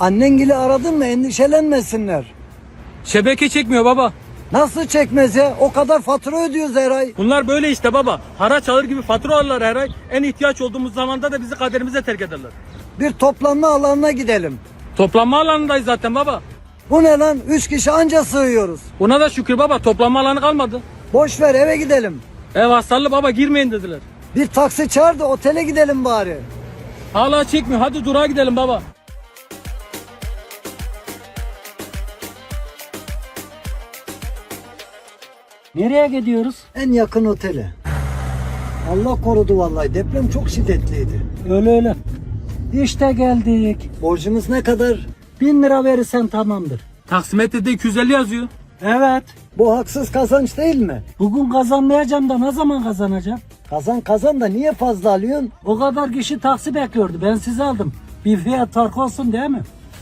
Annengili aradın mı endişelenmesinler. Şebeke çekmiyor baba. Nasıl çekmez ya? O kadar fatura ödüyoruz her ay. Bunlar böyle işte baba. Haraç alır gibi fatura alırlar her ay. En ihtiyaç olduğumuz zamanda da bizi kaderimize terk ederler. Bir toplanma alanına gidelim. Toplanma alanındayız zaten baba. Bu ne lan? Üç kişi anca sığıyoruz. Buna da şükür baba toplanma alanı kalmadı. Boş ver eve gidelim. Ev hasarlı baba girmeyin dediler. Bir taksi çağır da otele gidelim bari. Hala çekmiyor. Hadi durağa gidelim baba. Nereye gidiyoruz? En yakın otele. Allah korudu vallahi. Deprem çok şiddetliydi. Öyle öyle. İşte geldik. Borcumuz ne kadar? Bin lira verirsen tamamdır. Taksimetrede 250 yazıyor. Evet. Bu haksız kazanç değil mi? Bugün kazanmayacağım da ne zaman kazanacağım? Kazan kazan da niye fazla alıyorsun? O kadar kişi taksi bekliyordu. Ben sizi aldım. Bir fiyat farkı olsun değil mi?